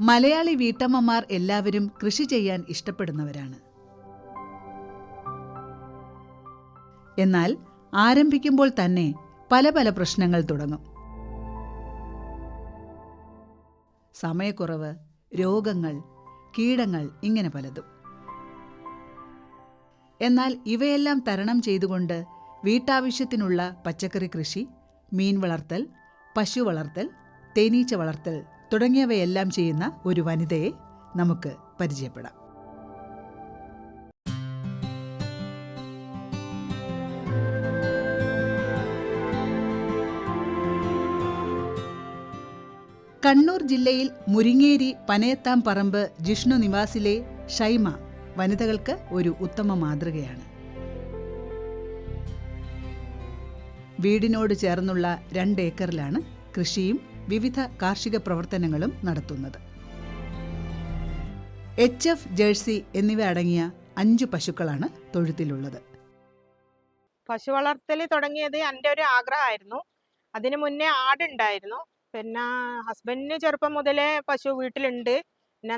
മലയാളി വീട്ടമ്മമാർ എല്ലാവരും കൃഷി ചെയ്യാൻ ഇഷ്ടപ്പെടുന്നവരാണ്. എന്നാൽ ആരംഭിക്കുമ്പോൾ തന്നെ പല പല പ്രശ്നങ്ങൾ തുടങ്ങും. സമയക്കുറവ് രോഗങ്ങൾ കീടങ്ങൾ ഇങ്ങനെ പലതും. എന്നാൽ ഇവയെല്ലാം തരണം ചെയ്തുകൊണ്ട് വീട്ടാവശ്യത്തിനുള്ള പച്ചക്കറി കൃഷി മീൻ വളർത്തൽ പശു വളർത്തൽ തേനീച്ച വളർത്തൽ തുടങ്ങിയവയെല്ലാം ചെയ്യുന്ന ഒരു വനിതയെ നമുക്ക് പരിചയപ്പെടാം. കണ്ണൂർ ജില്ലയിൽ മുരിങ്ങേരി പനയത്താം പറമ്പ് ജിഷ്ണു നിവാസിലെ ഷൈമ വനിതകൾക്ക് ഒരു ഉത്തമ മാതൃകയാണ്. വീടിനോട് ചേർന്നുള്ള രണ്ട് ഏക്കറിലാണ് കൃഷിയും വിവിധ കാർഷിക പ്രവർത്തനങ്ങളും നടത്തുന്നത്. എച്ച് എഫ് ജേഴ്സി എന്നിവ അടങ്ങിയ അഞ്ചു പശുക്കളാണ് തൊഴുത്തിലുള്ളത്. പശു വളർത്തൽ തുടങ്ങിയത് എന്റെ ഒരു ആഗ്രഹമായിരുന്നു. അതിനു മുന്നേ ആടുണ്ടായിരുന്നു. പിന്നെ ഹസ്ബൻഡിന് ചെറുപ്പം മുതലേ പശു വീട്ടിലുണ്ട്. പിന്നെ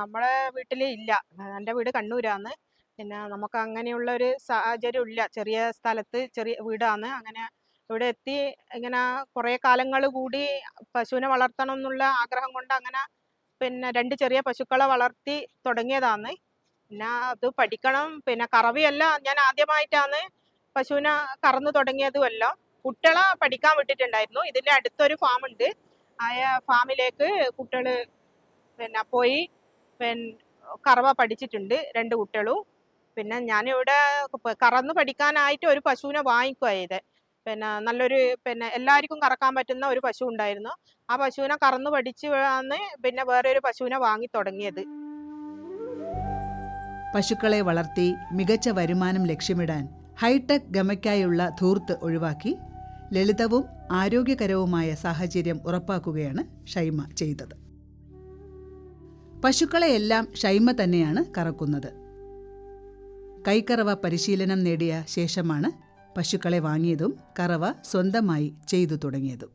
നമ്മളെ വീട്ടിൽ ഇല്ല. എന്റെ വീട് കണ്ണൂരാണ്. പിന്നെ നമുക്ക് അങ്ങനെയുള്ള ഒരു സാഹചര്യം ഇല്ല. ചെറിയ സ്ഥലത്ത് ചെറിയ വീടാണ്. അങ്ങനെ ഇവിടെ എത്തി ഇങ്ങനെ കുറേ കാലങ്ങൾ കൂടി പശുവിനെ വളർത്തണം എന്നുള്ള ആഗ്രഹം കൊണ്ട് അങ്ങനെ പിന്നെ രണ്ട് ചെറിയ പശുക്കളെ വളർത്തി തുടങ്ങിയതാണ്. പിന്നെ അത് പഠിക്കണം. പിന്നെ കറവയല്ല ഞാൻ ആദ്യമായിട്ടാണ് പശുവിനെ കറന്നു തുടങ്ങിയതുമല്ല. കുട്ടികളെ പഠിക്കാൻ വിട്ടിട്ടുണ്ടായിരുന്നു. ഇതിന്റെ അടുത്തൊരു ഫാം ഉണ്ട് ആ ഫാമിലേക്ക് കുട്ടികൾ പിന്നെ പോയി പിന്നെ കറവ പഠിച്ചിട്ടുണ്ട് രണ്ട് കുട്ടികളും. പിന്നെ ഞാനിവിടെ കറന്നു പഠിക്കാനായിട്ട് ഒരു പശുവിനെ വാങ്ങിക്കുവായത് പിന്നെ നല്ലൊരു പിന്നെ എല്ലാവർക്കും കറക്കാൻ പറ്റുന്ന ഒരു പശു ഉണ്ടായിരുന്നു. ആ പശുവിനെ കറന്നു പഠിച്ചു ആണ് പിന്നെ വേറെ ഒരു പശുവിനെ വാങ്ങി തുടങ്ങിയത്. പശുക്കളെ വളർത്തി മികച്ച വരുമാനം ലക്ഷ്യമിടാൻ ഹൈടെക് ഗമയ്ക്കായുള്ള ധൂർത്ത് ഒഴിവാക്കി ലളിതവും ആരോഗ്യകരവുമായ സാഹചര്യം ഉറപ്പാക്കുകയാണ് ഷൈമ ചെയ്തത്. പശുക്കളെയെല്ലാം ഷൈമ തന്നെയാണ് കറക്കുന്നത്. കൈക്കറവ പരിശീലനം നേടിയ ശേഷമാണ് പശുക്കളെ വാങ്ങിയതും കറവ സ്വന്തമായി ചെയ്തു തുടങ്ങിയതും.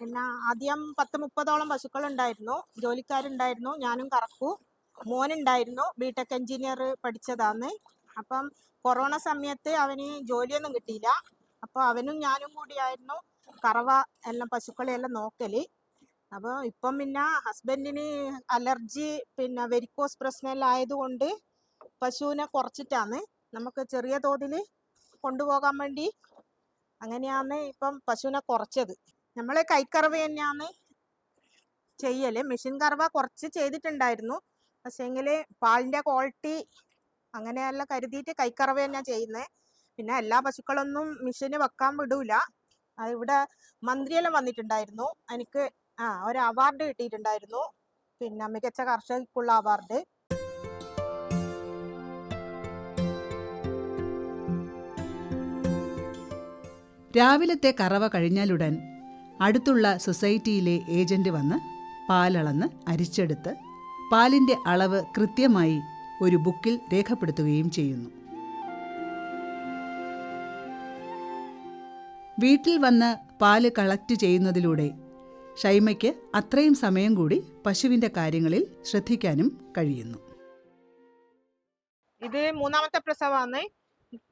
പിന്നെ ആദ്യം പത്ത് മുപ്പതോളം പശുക്കൾ ഉണ്ടായിരുന്നു ജോലിക്കാരുണ്ടായിരുന്നു. ഞാനും കറക്കു. മോനുണ്ടായിരുന്നു. ബിടെക് എഞ്ചിനീയർ പഠിച്ചതാന്ന്. അപ്പം കൊറോണ സമയത്ത് അവന് ജോലിയൊന്നും കിട്ടിയില്ല. അപ്പോൾ അവനും ഞാനും കൂടിയായിരുന്നു കറവ എല്ലാം പശുക്കളെ എല്ലാം നോക്കൽ. അപ്പോൾ ഇപ്പം പിന്നെ ഹസ്ബൻഡിന് അലർജി പിന്നെ വെരിക്കോസ് പ്രശ്നമെല്ലാം ആയതുകൊണ്ട് പശുവിനെ കുറച്ചിട്ടാണ്. നമുക്ക് ചെറിയ തോതിൽ കൊണ്ടുപോകാൻ വേണ്ടി. അങ്ങനെയാണ് ഇപ്പം പശുവിനെ കുറച്ചത്. നമ്മൾ കൈക്കറവ് തന്നെയാണ് ചെയ്യൽ മെഷീൻ കറവ കുറച്ച് ചെയ്തിട്ടുണ്ടായിരുന്നു. പക്ഷേ പക്ഷേങ്കിൽ പാലിന്റെ ക്വാളിറ്റി അങ്ങനെയെല്ലാം കരുതിയിട്ട് കൈക്കറവ് തന്നെയാണ് ചെയ്യുന്നത് പിന്നെ എല്ലാ പശുക്കളൊന്നും മെഷീന് വെക്കാൻ വിടൂല. ഇവിടെ മന്ത്രിയെല്ലാം വന്നിട്ടുണ്ടായിരുന്നു. എനിക്ക് ആ ഒരു അവാർഡ് കിട്ടിയിട്ടുണ്ടായിരുന്നു. പിന്നെ മികച്ച കർഷകർക്കുള്ള അവാർഡ്. രാവിലത്തെ കറവ കഴിഞ്ഞാലുടൻ അടുത്തുള്ള സൊസൈറ്റിയിലെ ഏജന്റ് വന്ന് പാലളന്ന് അരിച്ചെടുത്ത് പാലിന്റെ അളവ് കൃത്യമായി ഒരു ബുക്കിൽ രേഖപ്പെടുത്തുകയും ചെയ്യുന്നു. വീട്ടിൽ വന്ന് പാൽ കളക്ട് ചെയ്യുന്നതിലൂടെ ഷൈമയ്ക്ക് അത്രയും സമയം കൂടി പശുവിന്റെ കാര്യങ്ങളിൽ ശ്രദ്ധിക്കാനും കഴിയുന്നു. ഇത് മൂന്നാമത്തെ പ്രസവമാണ്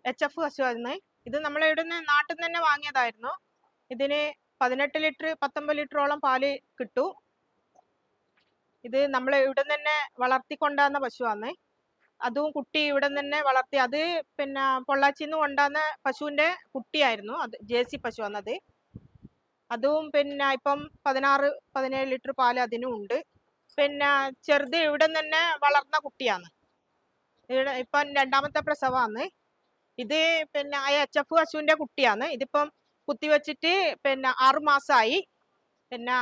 എച്ച് എഫ് പശുവാണ് ഇത് നമ്മൾ ഇവിടുന്ന് നാട്ടിൽ നിന്ന് തന്നെ വാങ്ങിയതായിരുന്നു. ഇതിന് പതിനെട്ട് ലിറ്റർ പത്തൊമ്പത് ലിറ്ററോളം പാൽ കിട്ടു. ഇത് നമ്മൾ ഇവിടെ തന്നെ വളർത്തിക്കൊണ്ടാകുന്ന പശുവാണ് അതും കുട്ടി ഇവിടെ തന്നെ വളർത്തി. അത് പിന്നെ പൊള്ളാച്ചിന്ന് കൊണ്ടാകുന്ന പശുവിന്റെ കുട്ടിയായിരുന്നു. അത് ജേഴ്സി പശുവാണ് അത് അതും പിന്നെ ഇപ്പം പതിനാറ് പതിനേഴ് ലിറ്റർ പാൽ അതിനും ഉണ്ട്. പിന്നെ ചെറുത് ഇവിടെ തന്നെ വളർന്ന കുട്ടിയാണ്. ഇവിടെ ഇപ്പം രണ്ടാമത്തെ പ്രസവമാണ് ഇത് പിന്നെ ആ എച്ച് എഫ് പശുവിന്റെ കുട്ടിയാണ്. ഇതിപ്പം കുത്തിവെച്ചിട്ട് പിന്നെ ആറുമാസമായി പിന്നെ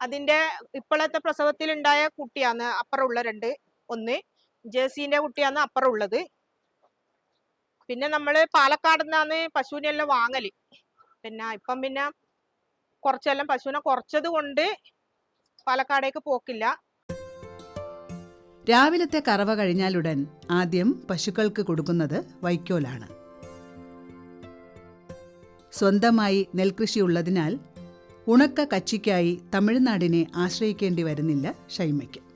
അതിന്റെ ഇപ്പോഴത്തെ പ്രസവത്തിലുണ്ടായ കുട്ടിയാണ് അപ്പുറമുള്ള രണ്ട് ഒന്ന്. ജേഴ്സിന്റെ കുട്ടിയാണ് അപ്പുറം ഉള്ളത് പിന്നെ നമ്മൾ പാലക്കാട് നിന്നാണ് പശുവിനെല്ലാം വാങ്ങൽ. പിന്നെ ഇപ്പം പിന്നെ കുറച്ചെല്ലാം പശുവിനെ കുറച്ചത് കൊണ്ട് പാലക്കാടേക്ക് പോക്കില്ല. രാവിലത്തെ കറവ കഴിഞ്ഞാലുടൻ ആദ്യം പശുക്കൾക്ക് കൊടുക്കുന്നത് വൈക്കോലാണ്. സ്വന്തമായി നെൽകൃഷിയുള്ളതിനാൽ ഉണക്ക കച്ചിക്കായി തമിഴ്നാടിനെ ആശ്രയിക്കേണ്ടി വരുന്നില്ല ഷൈമയ്ക്ക്.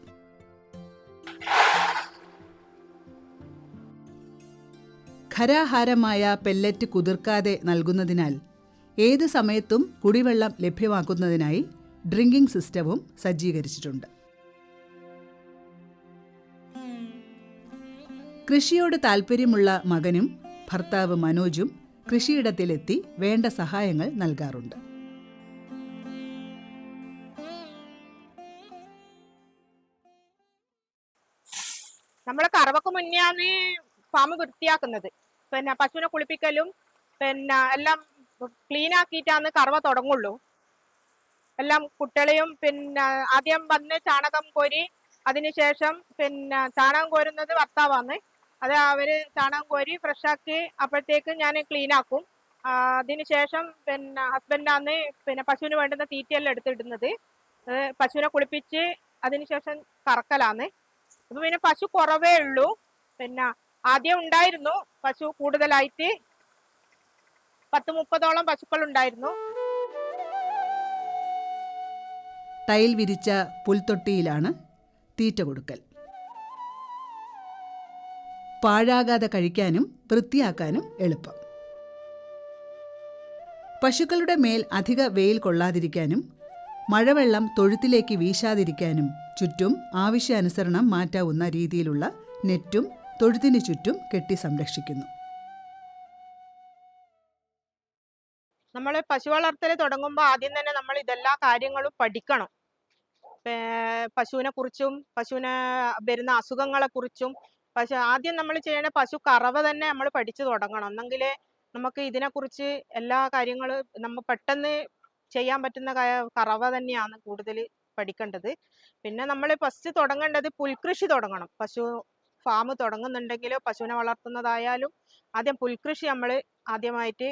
ഖരാഹാരമായ പെല്ലറ്റ് കുതിർക്കാതെ നൽകുന്നതിനാൽ ഏത് സമയത്തും കുടിവെള്ളം ലഭ്യമാക്കുന്നതിനായി ഡ്രിങ്കിംഗ് സിസ്റ്റവും സജ്ജീകരിച്ചിട്ടുണ്ട്. കൃഷിയോട് താൽപ്പര്യമുള്ള മകനും ഭർത്താവ് മനോജും കൃഷിയിടത്തിലെത്തി വേണ്ട സഹായങ്ങൾ നൽകാറുണ്ട്. നമ്മുടെ കറവക്ക് മുന്നെയാണ് ഫാം വൃത്തിയാക്കുന്നത്. പിന്നെ പശുവിനെ കുളിപ്പിക്കലും പിന്നെ എല്ലാം ക്ലീൻ ആക്കിയിട്ടാണ് കറവ തുടങ്ങുള്ളൂ. എല്ലാം കുട്ടികളെയും പിന്നെ ആദ്യം വന്ന് ചാണകം കോരി അതിനുശേഷം പിന്നെ ചാണകം കോരുന്നത് ഭർത്താവാണ്. അത് അവർ ചാണകം കോരി ഫ്രഷ് ആക്കി അപ്പോഴത്തേക്ക് ഞാൻ ക്ലീൻ ആക്കും. അതിനുശേഷം പിന്നെ ഹസ്ബൻഡാന്ന് പിന്നെ പശുവിന് വേണ്ടുന്ന തീറ്റയെല്ലാം എടുത്തിടുന്നത്. പശുവിനെ കുളിപ്പിച്ച് അതിനുശേഷം കറക്കലാന്ന്. അപ്പൊ പിന്നെ പശു കുറവേ ഉള്ളൂ. പിന്നെ ആദ്യം ഉണ്ടായിരുന്നു പശു കൂടുതലായിട്ട്. പത്ത് മുപ്പതോളം പശുക്കൾ ഉണ്ടായിരുന്നു ടൈൽ വിരിച്ച പുൽത്തൊട്ടിയിലാണ് തീറ്റ കൊടുക്കൽ. പാഴാകാതെ കഴിക്കാനും വൃത്തിയാക്കാനും എളുപ്പം. പശുക്കളുടെ മേൽ അധിക വെയിൽ കൊള്ളാതിരിക്കാനും മഴവെള്ളം തൊഴുത്തിലേക്ക് വീശാതിരിക്കാനും ചുറ്റും ആവശ്യാനുസരണം മാറ്റാവുന്ന രീതിയിലുള്ള നെറ്റും തൊഴുത്തിനു ചുറ്റും കെട്ടി സംരക്ഷിക്കുന്നു. നമ്മൾ പശു വളർത്തൽ തുടങ്ങുമ്പോൾ ആദ്യം തന്നെ നമ്മൾ ഇതെല്ലാ കാര്യങ്ങളും പഠിക്കണം. പശുവിനെ കുറിച്ചും പശുവിന് വരുന്ന അസുഖങ്ങളെ കുറിച്ചും പശു ആദ്യം നമ്മൾ ചെയ്യണ പശു കറവ തന്നെ നമ്മൾ പഠിച്ചു തുടങ്ങണം. എന്നെങ്കിലേ നമുക്ക് ഇതിനെക്കുറിച്ച് എല്ലാ കാര്യങ്ങളും നമ്മൾ പെട്ടെന്ന് ചെയ്യാൻ പറ്റുന്ന കറവ തന്നെയാണ് കൂടുതൽ പഠിക്കേണ്ടത്. പിന്നെ നമ്മൾ ഫസ്റ്റ് തുടങ്ങേണ്ടത് പുൽകൃഷി തുടങ്ങണം. പശു ഫാം തുടങ്ങുന്നുണ്ടെങ്കിലോ പശുവിനെ വളർത്തുന്നതായാലും ആദ്യം പുൽകൃഷി നമ്മൾ ആദ്യമായിട്ട്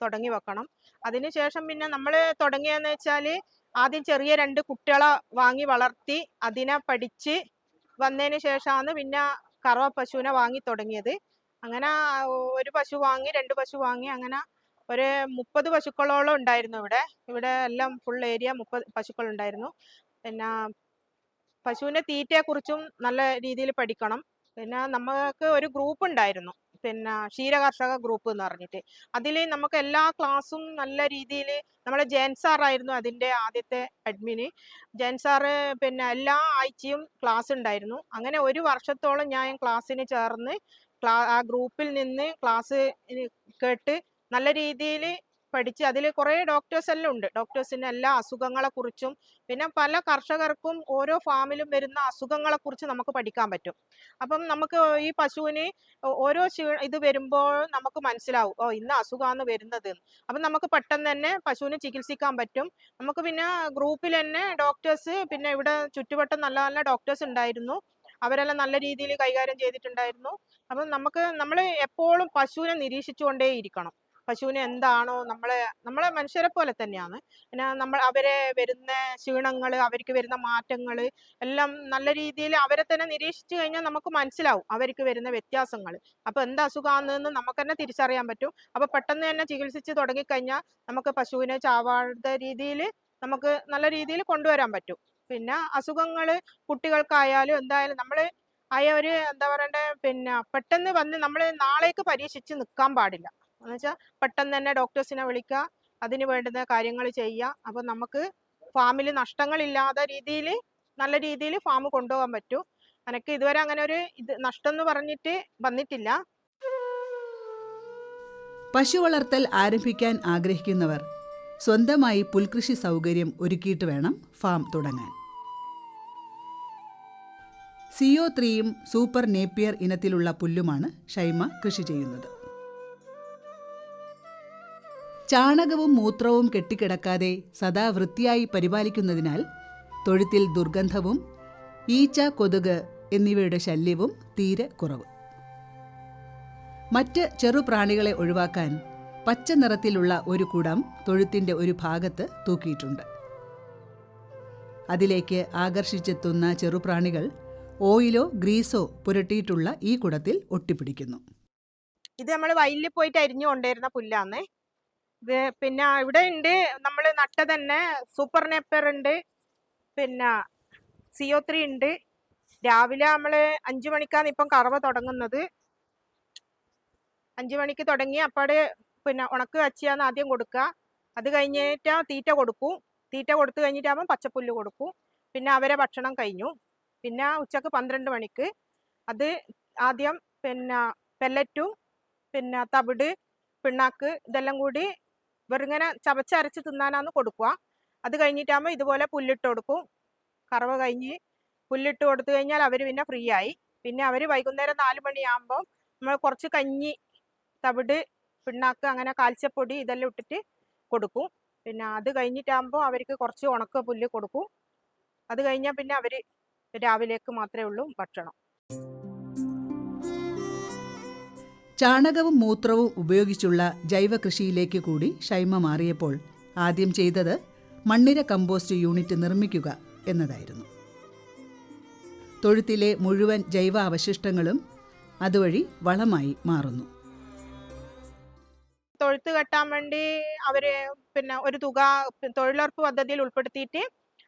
തുടങ്ങി വെക്കണം. അതിനുശേഷം പിന്നെ നമ്മൾ തുടങ്ങിയെന്ന് വെച്ചാൽ ആദ്യം ചെറിയ രണ്ട് കുട്ടികളെ വാങ്ങി വളർത്തി അതിനെ പഠിച്ച് വന്നതിന് ശേഷമാണ് പിന്നെ കറവ പശുവിനെ വാങ്ങി തുടങ്ങിയത്. അങ്ങനെ ഒരു പശു വാങ്ങി രണ്ട് പശു വാങ്ങി അങ്ങനെ ഒരു മുപ്പത് പശുക്കളോളം ഉണ്ടായിരുന്നു ഇവിടെ. ഇവിടെ എല്ലാം ഫുൾ ഏരിയ മുപ്പത് പശുക്കൾ ഉണ്ടായിരുന്നു. പിന്നെ പശുവിന്റെ തീറ്റയെക്കുറിച്ചും നല്ല രീതിയിൽ പഠിക്കണം. പിന്നെ നമുക്ക് ഒരു ഗ്രൂപ്പ് ഉണ്ടായിരുന്നു. പിന്നെ ക്ഷീരകർഷക ഗ്രൂപ്പ് എന്ന് പറഞ്ഞിട്ട്. അതിൽ നമുക്ക് എല്ലാ ക്ലാസ്സും നല്ല രീതിയിൽ നമ്മളെ ജയൻ സാറായിരുന്നു അതിന്റെ ആദ്യത്തെ അഡ്മിന് ജയൻ സാറ് പിന്നെ എല്ലാ ആഴ്ചയും ക്ലാസ് ഉണ്ടായിരുന്നു. അങ്ങനെ ഒരു വർഷത്തോളം ഞാൻ ക്ലാസ്സിന് ചേർന്ന് ക്ലാ ആ ഗ്രൂപ്പിൽ നിന്ന് ക്ലാസ് കേട്ട് നല്ല രീതിയിൽ പഠിച്ച് അതിൽ കുറേ ഡോക്ടേഴ്സ് എല്ലാം ഉണ്ട്. ഡോക്ടേഴ്സിന് എല്ലാ അസുഖങ്ങളെ കുറിച്ചും പിന്നെ പല കർഷകർക്കും ഓരോ ഫാമിലും വരുന്ന അസുഖങ്ങളെ കുറിച്ച് നമുക്ക് പഠിക്കാൻ പറ്റും. അപ്പം നമുക്ക് ഈ പശുവിന് ഓരോ ഇത് വരുമ്പോൾ നമുക്ക് മനസ്സിലാവും ഓ ഇന്ന് അസുഖമാണ് വരുന്നത്. അപ്പം നമുക്ക് പെട്ടെന്ന് തന്നെ പശുവിനെ ചികിത്സിക്കാൻ പറ്റും. നമുക്ക് പിന്നെ ഗ്രൂപ്പിൽ തന്നെ ഡോക്ടേഴ്സ് പിന്നെ ഇവിടെ ചുറ്റുവട്ടം നല്ല നല്ല ഡോക്ടേഴ്സ് ഉണ്ടായിരുന്നു. അവരെല്ലാം നല്ല രീതിയിൽ കൈകാര്യം ചെയ്തിട്ടുണ്ടായിരുന്നു. അപ്പം നമുക്ക് നമ്മൾ എപ്പോഴും പശുവിനെ നിരീക്ഷിച്ചുകൊണ്ടേ ഇരിക്കണം പശുവിന് എന്താണോ നമ്മളെ നമ്മളെ മനുഷ്യരെ പോലെ തന്നെയാണ്. പിന്നെ നമ്മൾ അവരെ വരുന്ന ക്ഷീണങ്ങൾ അവർക്ക് വരുന്ന മാറ്റങ്ങൾ എല്ലാം നല്ല രീതിയിൽ അവരെ തന്നെ നിരീക്ഷിച്ചു കഴിഞ്ഞാൽ നമുക്ക് മനസ്സിലാവും അവർക്ക് വരുന്ന വ്യത്യാസങ്ങൾ അപ്പൊ എന്ത് അസുഖമാണെന്ന് നമുക്ക് തന്നെ തിരിച്ചറിയാൻ പറ്റും. അപ്പൊ പെട്ടെന്ന് തന്നെ ചികിത്സിച്ച് തുടങ്ങിക്കഴിഞ്ഞാൽ നമുക്ക് പശുവിനെ ചാവാത്ത രീതിയിൽ നമുക്ക് നല്ല രീതിയിൽ കൊണ്ടുവരാൻ പറ്റും. പിന്നെ അസുഖങ്ങൾ കുട്ടികൾക്കായാലും എന്തായാലും നമ്മൾ ആയ ഒരു എന്താ പറയണ്ടേ പിന്നെ പെട്ടെന്ന് വന്ന് നമ്മൾ നാളേക്ക് പരീക്ഷിച്ച് നിൽക്കാൻ പാടില്ല. എന്ന് വെച്ചാൽ പെട്ടെന്ന് തന്നെ ഡോക്ടേഴ്സിനെ വിളിക്കുക അതിന് വേണ്ടുന്ന കാര്യങ്ങൾ ചെയ്യുക അപ്പോൾ നമുക്ക് ഫാമിൽ നഷ്ടങ്ങളില്ലാത്ത രീതിയിൽ നല്ല രീതിയിൽ ഫാം കൊണ്ടുപോകാൻ പറ്റും. എനിക്ക് ഇതുവരെ അങ്ങനെ ഒരു ഇത് നഷ്ടം എന്ന് പറഞ്ഞിട്ട് വന്നിട്ടില്ല. പശു വളർത്തൽ ആരംഭിക്കാൻ ആഗ്രഹിക്കുന്നവർ സ്വന്തമായി പുൽകൃഷി സൗകര്യം ഒരുക്കിയിട്ട് വേണം ഫാം തുടങ്ങാൻ. സിഒ ത്രീയും സൂപ്പർ നേപ്പിയർ ഇനത്തിലുള്ള പുല്ലുമാണ് ഷൈമ കൃഷി ചെയ്യുന്നത്. ചാണകവും മൂത്രവും കെട്ടിക്കിടക്കാതെ സദാ വൃത്തിയായി പരിപാലിക്കുന്നതിനാൽ തൊഴുത്തിൽ ദുർഗന്ധവും ഈച്ച കൊതുക് എന്നിവയുടെ ശല്യവും തീരെ കുറവ്. മറ്റ് ചെറുപ്രാണികളെ ഒഴിവാക്കാൻ പച്ച നിറത്തിലുള്ള ഒരു കുടം തൊഴുത്തിന്റെ ഒരു ഭാഗത്ത് തൂക്കിയിട്ടുണ്ട്. അതിലേക്ക് ആകർഷിച്ചെത്തുന്ന ചെറുപ്രാണികൾ ഓയിലോ ഗ്രീസോ പുരട്ടിയിട്ടുള്ള ഈ കുടത്തിൽ ഒട്ടിപ്പിടിക്കുന്നു. ഇത് നമ്മൾ വയലിൽ പോയിട്ട് അരിഞ്ഞു കൊണ്ടുവരുന്ന പുല്ലാന്നേ. പിന്നെ ഇവിടെ ഉണ്ട് നമ്മൾ നട്ട തന്നെ സൂപ്പർ നെപ്പർ ഉണ്ട് പിന്നെ സിഒ ത്രീ ഉണ്ട് രാവിലെ നമ്മൾ അഞ്ചു മണിക്കാണ് ഇപ്പം കറവ തുടങ്ങുന്നത്. അഞ്ചു മണിക്ക് തുടങ്ങി അപ്പാട് പിന്നെ ഉണക്ക് കച്ചിയാണ് ആദ്യം കൊടുക്കുക അത് കഴിഞ്ഞിട്ട് തീറ്റ കൊടുക്കും. തീറ്റ കൊടുത്തു കഴിഞ്ഞിട്ടാകുമ്പോൾ പച്ചപ്പുല്ല് കൊടുക്കും. പിന്നെ അവരെ ഭക്ഷണം കഴിഞ്ഞു. പിന്നെ ഉച്ചയ്ക്ക് പന്ത്രണ്ട് മണിക്ക് അത് ആദ്യം പിന്നെ പെല്ലറ്റും പിന്നെ തവിട് പിണ്ണാക്ക് ഇതെല്ലാം കൂടി വെറുങ്ങനെ ചവച്ചരച്ച് തിന്നാനാന്ന് കൊടുക്കുക അത് കഴിഞ്ഞിട്ടാകുമ്പോൾ ഇതുപോലെ പുല്ലിട്ട് കൊടുക്കും. കറവ കഴിഞ്ഞ് പുല്ലിട്ട് കൊടുത്തു കഴിഞ്ഞാൽ അവർ പിന്നെ ഫ്രീ ആയി. പിന്നെ അവർ വൈകുന്നേരം നാല് മണിയാകുമ്പോൾ നമ്മൾ കുറച്ച് കഞ്ഞി തവിട് പിണ്ണാക്ക് അങ്ങനെ കാൽച്ചപ്പൊടി ഇതെല്ലാം ഇട്ടിട്ട് കൊടുക്കും. പിന്നെ അത് കഴിഞ്ഞിട്ടാകുമ്പോൾ അവർക്ക് കുറച്ച് ഉണക്ക പുല്ല് കൊടുക്കും. അത് കഴിഞ്ഞാൽ പിന്നെ അവർ രാവിലേക്ക് മാത്രമേ ഉള്ളൂ ഭക്ഷണം. ചാണകവും മൂത്രവും ഉപയോഗിച്ചുള്ള ജൈവ കൃഷിയിലേക്ക് കൂടി ഷൈമ മാറിയപ്പോൾ ആദ്യം ചെയ്തത് മണ്ണിര കമ്പോസ്റ്റ് യൂണിറ്റ് നിർമ്മിക്കുക എന്നതായിരുന്നു. തൊഴുത്തിലെ മുഴുവൻ ജൈവ അവശിഷ്ടങ്ങളും അതുവഴി വളമായി മാറുന്നു. തൊഴുത്ത് കെട്ടാൻ വേണ്ടി അവർ പിന്നെ ഒരു തുക തൊഴിലുറപ്പ് പദ്ധതിയിൽ ഉൾപ്പെടുത്തിയിട്ട്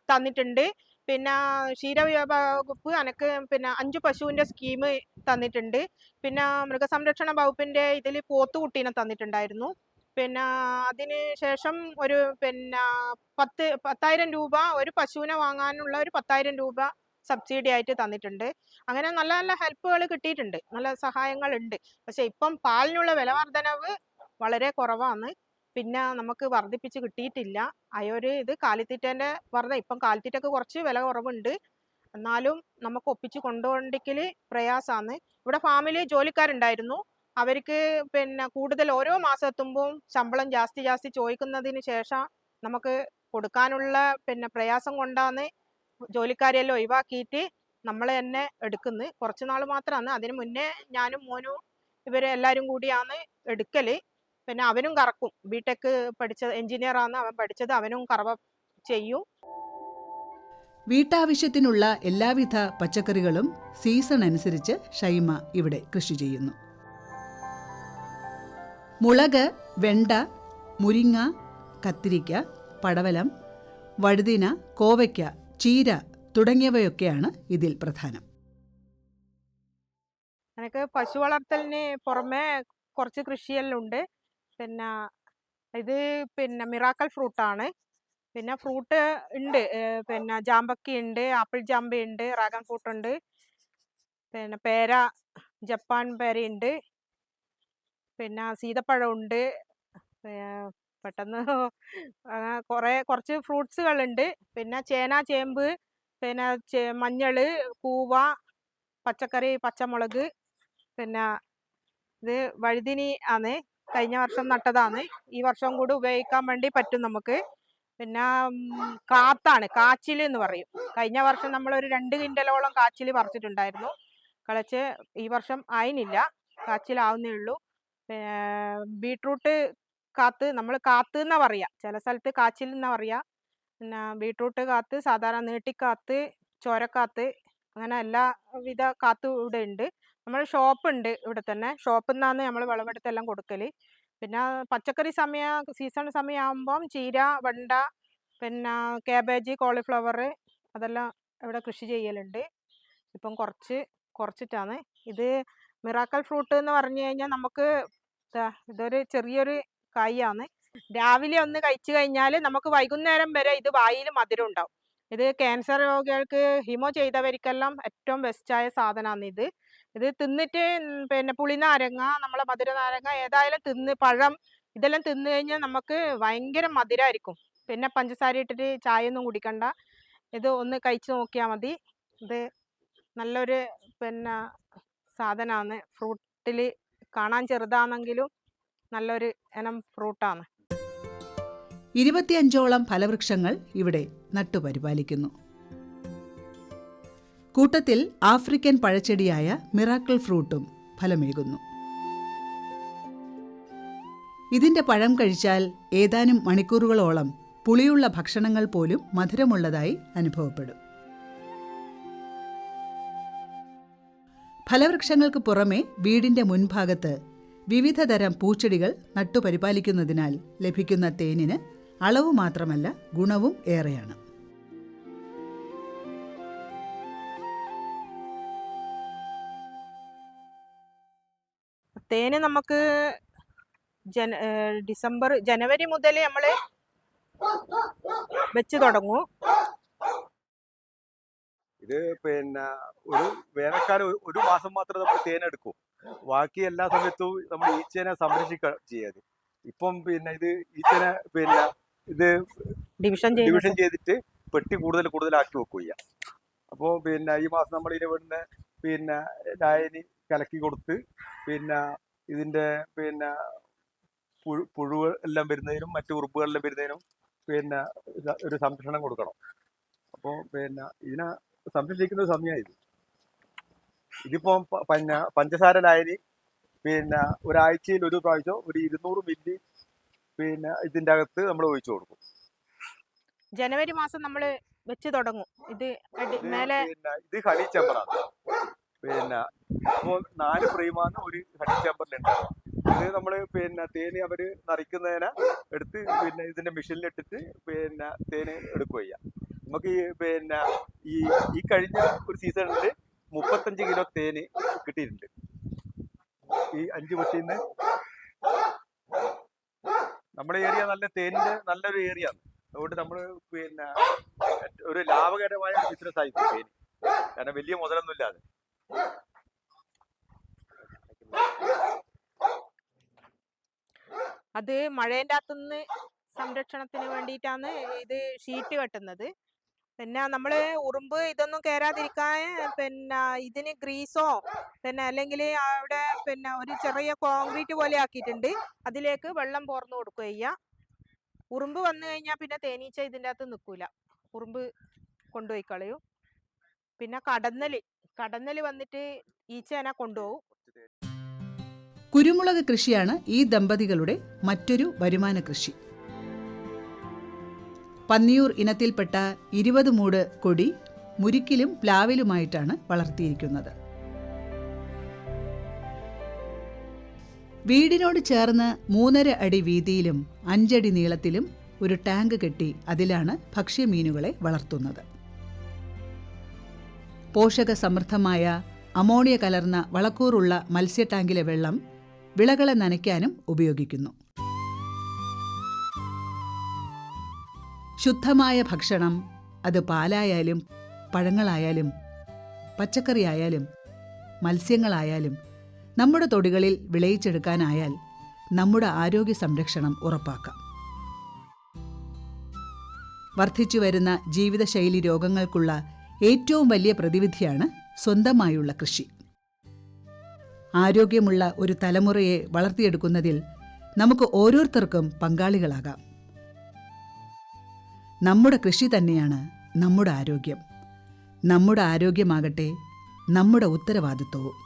തന്നിട്ടുണ്ട്. പിന്നെ ക്ഷീരവകുപ്പ് അനക്ക് പിന്നെ അഞ്ച് പശുവിന്റെ സ്കീം തന്നിട്ടുണ്ട്. പിന്നെ മൃഗസംരക്ഷണ വകുപ്പിന്റെ ഇതിൽ പോത്തുകുട്ടീനെ തന്നിട്ടുണ്ടായിരുന്നു. പിന്നെ അതിന് ശേഷം ഒരു പിന്നെ പത്ത് പത്തായിരം രൂപ ഒരു പശുവിനെ വാങ്ങാനുള്ള ഒരു പത്തായിരം രൂപ സബ്സിഡി ആയിട്ട് തന്നിട്ടുണ്ട്. അങ്ങനെ നല്ല നല്ല ഹെൽപ്പുകൾ കിട്ടിയിട്ടുണ്ട്. നല്ല സഹായങ്ങൾ ഉണ്ട് പക്ഷെ ഇപ്പം പാലിനുള്ള വില വർധനവ് വളരെ കുറവാണ്. പിന്നെ നമുക്ക് വർദ്ധിപ്പിച്ച് കിട്ടിയിട്ടില്ല. അയൊരു ഇത് കാലിത്തീറ്റേന്റെ വർധന ഇപ്പം കാലിത്തീറ്റക്ക് കുറച്ച് വില കുറവുണ്ട്. എന്നാലും നമുക്ക് ഒപ്പിച്ച് കൊണ്ടുപോകണ്ടെങ്കിൽ പ്രയാസമാണ് ഇവിടെ ഫാമിലി ജോലിക്കാരുണ്ടായിരുന്നു. അവർക്ക് പിന്നെ കൂടുതൽ ഓരോ മാസം എത്തുമ്പോൾ ശമ്പളം ജാസ്തി ജാസ്തി ചോദിക്കുന്നതിന് ശേഷം നമുക്ക് കൊടുക്കാനുള്ള പിന്നെ പ്രയാസം കൊണ്ടാണ് ജോലിക്കാരെല്ലാം ഒഴിവാക്കിയിട്ട് നമ്മൾ തന്നെ എടുക്കുന്നത് കുറച്ച് നാൾ മാത്രമാണ് അതിന് മുന്നേ ഞാനും മോനും ഇവരെ എല്ലാവരും കൂടിയാണ് എടുക്കൽ. പിന്നെ അവനും കറക്കും. ബിടെക് പഠിച്ചത് എഞ്ചിനീയർ ആണ് അവൻ പഠിച്ചത് അവനും കറവ ചെയ്യും. വീട്ടാവശ്യത്തിനുള്ള എല്ലാവിധ പച്ചക്കറികളും സീസൺ അനുസരിച്ച് ഷൈമ ഇവിടെ കൃഷി ചെയ്യുന്നു. മുളക് വെണ്ട മുരിങ്ങ കത്തിരിക്ക പടവലം വഴുതിന കോവയ്ക്ക ചീര തുടങ്ങിയവയൊക്കെയാണ് ഇതിൽ പ്രധാനം. എനിക്ക് പശു വളർത്തലിന് പുറമെ കുറച്ച് കൃഷിയെല്ലാം ഉണ്ട്. പിന്നെ ഇത് പിന്നെ മിറാക്കൽ ആണ് പിന്നെ ഫ്രൂട്ട് ഉണ്ട്. പിന്നെ ജാമ്പക്ക ഉണ്ട് ആപ്പിൾ ജാമ്പ ഉണ്ട് ഡ്രാഗൺ ഫ്രൂട്ട് ഉണ്ട്. പിന്നെ പേര ജപ്പാൻ പേരയുണ്ട് പിന്നെ സീതപ്പഴം ഉണ്ട്. പെട്ടെന്ന് കുറേ കുറച്ച് ഫ്രൂട്ട്സുകളുണ്ട് പിന്നെ ചേന ചേമ്പ് പിന്നെ മഞ്ഞൾ കൂവ പച്ചക്കറി പച്ചമുളക് പിന്നെ ഇത് വഴുതിനി ആണ്. കഴിഞ്ഞ വർഷം നട്ടതാണ്. ഈ വർഷം കൂടി ഉപയോഗിക്കാൻ വേണ്ടി പറ്റും നമുക്ക്. പിന്നെ കാത്താണ്. കാച്ചിൽ എന്ന് പറയും. കഴിഞ്ഞ വർഷം നമ്മൾ ഒരു രണ്ട് കിൻഡലോളം കാച്ചിൽ പറിച്ചിട്ടുണ്ടായിരുന്നു. കളച്ച് ഈ വർഷം ആയിനില്ല. കാച്ചിലാവുന്നേ ഉള്ളൂ. ബീട്രൂട്ട് കാത്ത് നമ്മൾ കാത്ത് എന്നാ പറയാ. ചില സ്ഥലത്ത് കാച്ചിൽ എന്നാ പറയാ. പിന്നെ ബീട്രൂട്ട് കാത്ത് സാധാരണ നീട്ടിക്കാത്ത് ചോരക്കാത്ത് അങ്ങനെ എല്ലാവിധ കാത്തും ഇവിടെ ഉണ്ട്. നമ്മൾ ഷോപ്പ് ഉണ്ട് ഇവിടെ തന്നെ. ഷോപ്പിൽ നിന്നാണ് നമ്മൾ വിളവെടുത്തെല്ലാം കൊടുക്കൽ. പിന്നെ പച്ചക്കറി സമയ സീസൺ സമയമാകുമ്പം ചീര വെണ്ട പിന്നെ കാബേജ് കോളിഫ്ലവർ അതെല്ലാം ഇവിടെ കൃഷി ചെയ്യലുണ്ട്. ഇപ്പം കുറച്ച് കുറച്ചിട്ടാണ്. ഇത് മിറാക്കൽ ഫ്രൂട്ട് എന്ന് പറഞ്ഞു കഴിഞ്ഞാൽ നമുക്ക് ഇതൊരു ചെറിയൊരു കായാണ്. രാവിലെ ഒന്ന് കഴിച്ചു കഴിഞ്ഞാൽ നമുക്ക് വൈകുന്നേരം വരെ ഇത് വായിൽ മധുരം ഉണ്ടാവും. ഇത് ക്യാൻസർ രോഗികൾക്ക് ഹിമോ ചെയ്തവർക്കെല്ലാം ഏറ്റവും ബെസ്റ്റായ സാധനമാണ് ഇത്. ഇത് തിന്നിട്ട് പിന്നെ പുളിനാരങ്ങ നമ്മളെ മധുര നാരങ്ങ ഏതായാലും തിന്ന് പഴം ഇതെല്ലാം തിന്നു കഴിഞ്ഞാൽ നമുക്ക് ഭയങ്കര മധുരമായിരിക്കും പിന്നെ പഞ്ചസാര ഇട്ടിട്ട് ചായ ഒന്നും കുടിക്കണ്ട. ഇത് ഒന്ന് കഴിച്ചു നോക്കിയാൽ മതി. ഇത് നല്ലൊരു പിന്നെ സാധനമാണ് ഫ്രൂട്ടിൽ കാണാൻ ചെറുതാണെങ്കിലും നല്ലൊരു ഇനം ഫ്രൂട്ടാണ്. ഇരുപത്തിയഞ്ചോളം ഫലവൃക്ഷങ്ങൾ ഇവിടെ നട്ടുപരിപാലിക്കുന്നു. കൂട്ടത്തിൽ ആഫ്രിക്കൻ പഴച്ചെടിയായ മിറാക്കിൾ ഫ്രൂട്ടും ഫലമേകുന്നു. ഇതിന്റെ പഴം കഴിച്ചാൽ ഏതാനും മണിക്കൂറുകളോളം പുളിയുള്ള ഭക്ഷണങ്ങൾ പോലും മധുരമുള്ളതായി അനുഭവപ്പെടും. ഫലവൃക്ഷങ്ങൾക്ക് പുറമെ വീടിന്റെ മുൻഭാഗത്ത് വിവിധതരം പൂച്ചെടികൾ നട്ടുപരിപാലിക്കുന്നതിനാൽ ലഭിക്കുന്ന തേനിന് അളവ് മാത്രമല്ല ഗുണവും ഏറെയാണ്. തേന് നമുക്ക് ജന ഡിസംബർ ജനുവരി മുതൽ നമ്മൾ വെച്ച് തുടങ്ങും. ഇത് പിന്നെ ഒരു വേനൽക്കാലം ഒരു- മാസം മാത്രമേ നമ്മൾ തേനെടുക്കൂ. ബാക്കി എല്ലാ സമയത്തും നമ്മൾ ഈച്ചേനെ സംരക്ഷിക്കുക ചെയ്യാതെ. ഇപ്പം പിന്നെ ഇത് ഈച്ചേനെ പിന്നെ ഇത് ഡിവിഷൻ ഡിവിഷൻ ചെയ്തിട്ട് പെട്ടി കൂടുതൽ കൂടുതലാക്കി വെക്കുക ചെയ്യാം അപ്പോൾ പിന്നെ ഈ മാസം നമ്മൾ ഇതിന് പിന്നെ ലായനി കലക്കി കൊടുത്ത് പിന്നെ ഇതിന്റെ പിന്നെ പുഴു പുഴുകൾ എല്ലാം വരുന്നതിനും മറ്റു ഉറുമ്പുകളെല്ലാം വരുന്നതിനും പിന്നെ ഒരു സംരക്ഷണം കൊടുക്കണം. അപ്പോൾ പിന്നെ ഇതിനെ സംരക്ഷിക്കുന്ന ഒരു സമയമായി ഇത്. ഇതിപ്പം പിന്നെ പഞ്ചസാര ലായനി പിന്നെ ഒരാഴ്ചയിൽ ഒരു പ്രാവശ്യം ഒരു ഇരുന്നൂറ് മില്ലി പിന്നെ ഇതിന്റെ അകത്ത് നമ്മൾ ഒഴിച്ചു കൊടുക്കും. ജനുവരി മാസം നമ്മൾ വെച്ച് തുടങ്ങും. ഇത് മേലെ ഇത് ഹണി ചേമ്പറാണ്. പിന്നെ അപ്പോൾ നാല് ഫ്രെയിമാണ് ഒരു ഹണി ചേമ്പറിൽ ഉണ്ടാവുക ഇത് നമ്മൾ പിന്നെ തേന് അവർ നിറയ്ക്കുന്നതിനെ എടുത്ത് പിന്നെ ഇതിന്റെ മെഷീനിൽ ഇട്ടിട്ട് പിന്നെ തേന് എടുക്കുക ചെയ്യാം. നമുക്ക് ഈ പിന്നെ ഈ ഈ കഴിഞ്ഞ ഒരു സീസണിൽ മുപ്പത്തഞ്ച് കിലോ തേന് കിട്ടിയിട്ടുണ്ട്. ഈ അഞ്ച് നിന്ന് നമ്മുടെ ഏരിയ നല്ല തേനിന്റെ നല്ലൊരു ഏരിയ അതുകൊണ്ട് നമ്മൾ പിന്നെ ഒരു ലാഭകരമായ ബിസിനസ് ആയി തേന്. കാരണം വലിയ മുതലൊന്നും ഇല്ലാതെ അത് മഴേന്റെ അകത്തുനിന്ന് സംരക്ഷണത്തിന് വേണ്ടിയിട്ടാണ് ഇത് ഷീറ്റ് കെട്ടുന്നത്. പിന്നെ നമ്മൾ ഉറുമ്പ് ഇതൊന്നും കയറാതിരിക്കാൻ പിന്നെ ഇതിന് ഗ്രീസോ പിന്നെ അല്ലെങ്കിൽ അവിടെ പിന്നെ ഒരു ചെറിയ കോൺക്രീറ്റ് പോലെ ആക്കിയിട്ടുണ്ട്. അതിലേക്ക് വെള്ളം പോർന്നു കൊടുക്കുക ചെയ്യുക ഉറുമ്പ് വന്നു കഴിഞ്ഞാൽ പിന്നെ തേനീച്ച ഇതിന്റെ അകത്ത് നിൽക്കില്ല. ഉറുമ്പ് കൊണ്ടുപോയി കളയും. പിന്നെ കടന്നൽ കടന്നൽ വന്നിട്ട് ഈച്ചേനെ കൊണ്ടുപോകും. കുരുമുളക് കൃഷിയാണ് ഈ ദമ്പതികളുടെ മറ്റൊരു വരുമാന കൃഷി. പന്നിയൂർ ഇനത്തിൽപ്പെട്ട ഇരുപത് മൂട് കൊടി മുരിക്കിലും പ്ലാവിലുമായിട്ടാണ് വളർത്തിയിരിക്കുന്നത്. വീടിനോട് ചേർന്ന് മൂന്നര അടി വീതിയിലും അഞ്ചടി നീളത്തിലും ഒരു ടാങ്ക് കെട്ടി അതിലാണ് ഭക്ഷ്യമീനുകളെ വളർത്തുന്നത്. പോഷക സമൃദ്ധമായ അമോണിയ കലർന്ന വളക്കൂറുള്ള മത്സ്യ ടാങ്കിലെ വെള്ളം വിളകളെ നനയ്ക്കാനും ഉപയോഗിക്കുന്നു. ശുദ്ധമായ ഭക്ഷണം അത് പാലായാലും പഴങ്ങളായാലും പച്ചക്കറിയായാലും മത്സ്യങ്ങളായാലും നമ്മുടെ തൊടികളിൽ വിളയിച്ചെടുക്കാനായാൽ നമ്മുടെ ആരോഗ്യ സംരക്ഷണം ഉറപ്പാക്കാം. വർദ്ധിച്ചു വരുന്ന ജീവിതശൈലി രോഗങ്ങൾക്കുള്ള ഏറ്റവും വലിയ പ്രതിവിധിയാണ് സ്വന്തമായുള്ള കൃഷി. ആരോഗ്യമുള്ള ഒരു തലമുറയെ വളർത്തിയെടുക്കുന്നതിൽ നമുക്ക് ഓരോരുത്തർക്കും പങ്കാളികളാകാം. നമ്മുടെ കൃഷി തന്നെയാണ് നമ്മുടെ ആരോഗ്യം. നമ്മുടെ ആരോഗ്യമാകട്ടെ നമ്മുടെ ഉത്തരവാദിത്വവും.